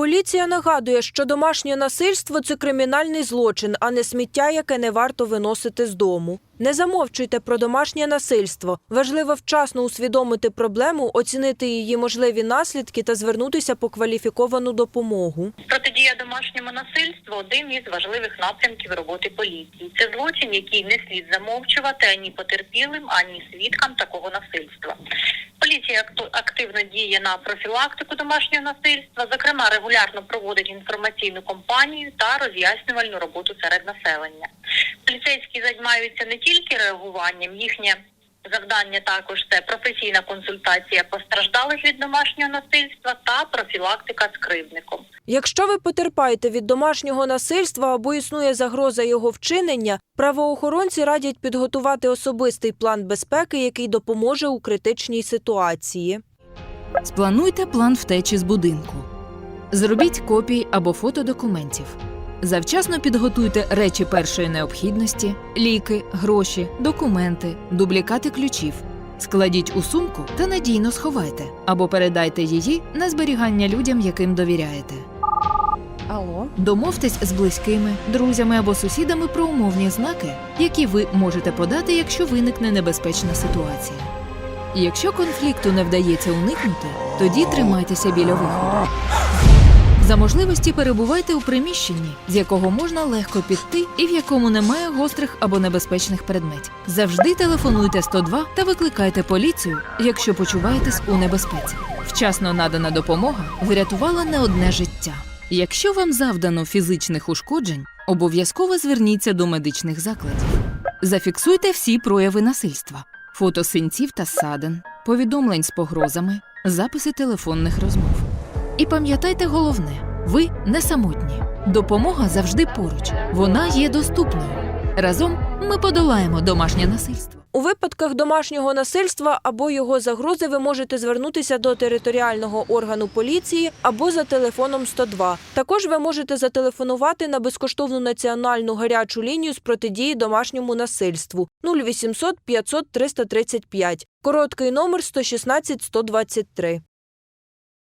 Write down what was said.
Поліція нагадує, що домашнє насильство це кримінальний злочин, а не сміття, яке не варто виносити з дому. Не замовчуйте про домашнє насильство. Важливо вчасно усвідомити проблему, оцінити її можливі наслідки та звернутися по кваліфіковану допомогу. Протидія домашньому насильству один із важливих напрямків роботи поліції. Це злочин, який не слід замовчувати ані потерпілим, ані свідкам такого насильства. Поліція активно діє на профілактику домашнього насильства, зокрема, регулярно проводить інформаційну кампанію та роз'яснювальну роботу серед населення. Поліцейські займаються не тільки реагуванням, їхнє завдання також це професійна консультація постраждалих від домашнього насильства та профілактика з кривдником. Якщо ви потерпаєте від домашнього насильства або існує загроза його вчинення, правоохоронці радять підготувати особистий план безпеки, який допоможе у критичній ситуації. Сплануйте план втечі з будинку. Зробіть копії або фото документів. Завчасно підготуйте речі першої необхідності, ліки, гроші, документи, дублікати ключів. Складіть у сумку та надійно сховайте або передайте її на зберігання людям, яким довіряєте. Алло, Домовтесь з близькими, друзями або сусідами про умовні знаки, які ви можете подати, якщо виникне небезпечна ситуація. Якщо конфлікту не вдається уникнути, тоді тримайтеся біля виходу. За можливості перебувайте у приміщенні, з якого можна легко піти і в якому немає гострих або небезпечних предметів. Завжди телефонуйте 102 та викликайте поліцію, якщо почуваєтесь у небезпеці. Вчасно надана допомога врятувала не одне життя. Якщо вам завдано фізичних ушкоджень, обов'язково зверніться до медичних закладів. Зафіксуйте всі прояви насильства: фото синців та ссадин, повідомлень з погрозами, записи телефонних розмов. І пам'ятайте головне: ви не самотні. Допомога завжди поруч. Вона є доступною. Разом ми подолаємо домашнє насильство. У випадках домашнього насильства або його загрози ви можете звернутися до територіального органу поліції або за телефоном 102. Також ви можете зателефонувати на безкоштовну національну гарячу лінію з протидії домашньому насильству 0800 500 335. Короткий номер 116 123.